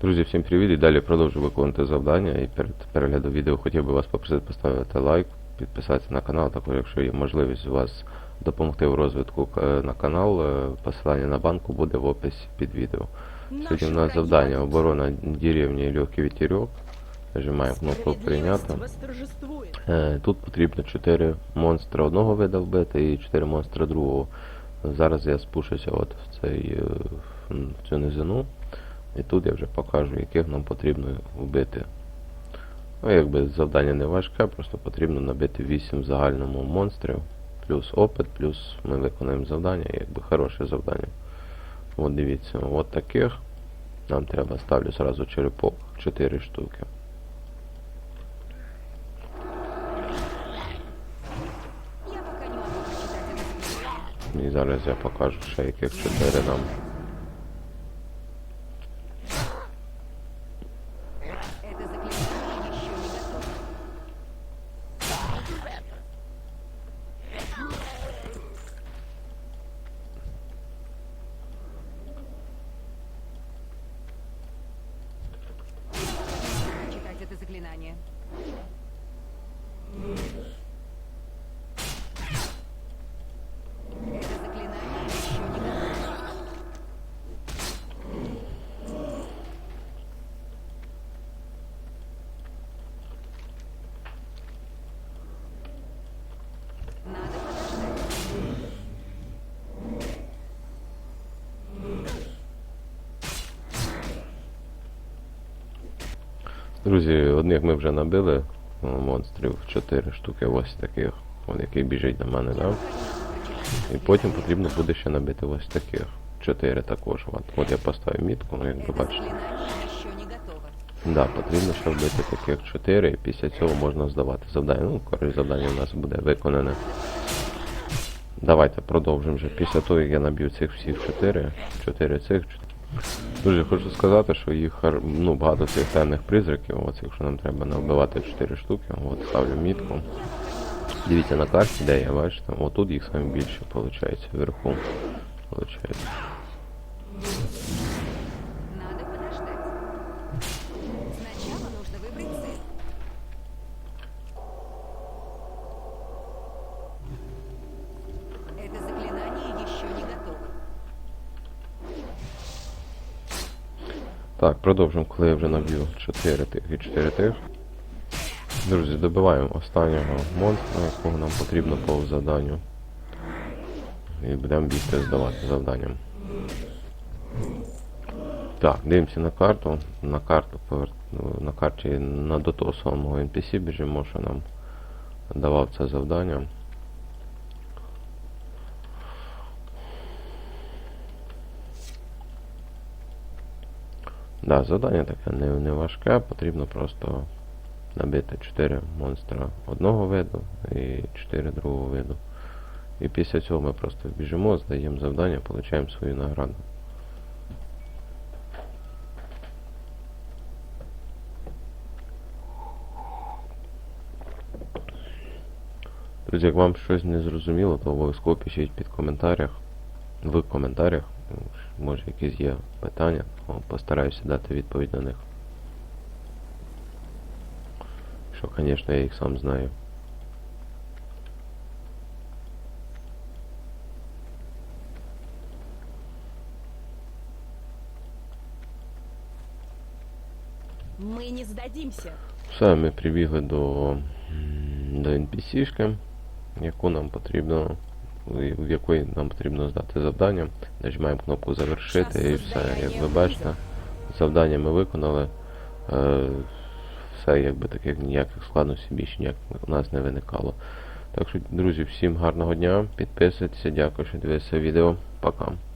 Друзі, всім привіт і далі продовжую виконувати завдання. І перед переглядом відео хотів би вас попросити поставити лайк, підписатися на канал, також якщо є можливість у вас допомогти в розвитку е, на канал, е, посилання на банку буде в описі під відео. Сьогодні у нас завдання оборона деревні легкий ветерок. Нажимаємо кнопку прийняти. Е, Тут потрібно 4 монстра одного вида вбити і 4 монстра другого. Зараз я спушуся от в, цей, в цю низину. І тут я вже покажу, яких нам потрібно вбити. Ну, якби завдання не важке, просто потрібно набити 8 в загальному монстрів, плюс опит, плюс ми виконаємо завдання, якби хороше завдання. От дивіться, от таких. Нам треба ставлю зразу черепок 4 штуки. І зараз я покажу ще яких 4 нам. wyznanie. Друзі, одних ми вже набили монстрів 4 штуки, ось таких, от який біжить на мене, да? І потім потрібно буде ще набити ось таких. 4 також. От, от я поставив мітку, ну як ви бачите. Да, потрібно ще вбити таких 4, і після цього можна здавати завдання. Ну, коротше, завдання у нас буде виконане. Давайте продовжимо вже. Після того, як я наб'ю цих всіх 4, 4 цих. чот- Друзі, хочу сказати, що їх ну, багато цих темних призраків, от якщо нам треба набивати 4 штуки, от ставлю мітку. Дивіться на карті, де я бачите, отут їх саме більше виходить, вверху. Получається. Так, продовжимо, коли я вже наб'ю 4 тих і 4 тих. Друзі, добиваємо останнього монстра, якого нам потрібно по завданню. І будемо бігти здавати завданням. Так, дивимося на карту. На карту повер... на карті на до того NPC біжимо, що нам давав це завдання. Да, завдання таке не, не важке, потрібно просто набити 4 монстра одного виду і 4 другого виду. І після цього ми просто біжимо, здаємо завдання, отримуємо свою награду. Друзі, як вам щось не зрозуміло, то обов'язково пишіть під коментарях, в коментарях. Може якісь є питання, то постараюся дати відповідь на них. Що, звісно, я їх сам знаю. Мы не сдадимся. Все, ми прибігли до, до NPC-шки, яку нам потрібно, в якої нам потрібно здати завдання. Нажимаємо кнопку завершити і все. Як ви бачите, завдання ми виконали. Е, все, якби таких ніяких складностей більше ніяк у нас не виникало. Так що, друзі, всім гарного дня, підписуйтесь, дякую, що дивилися відео. Пока.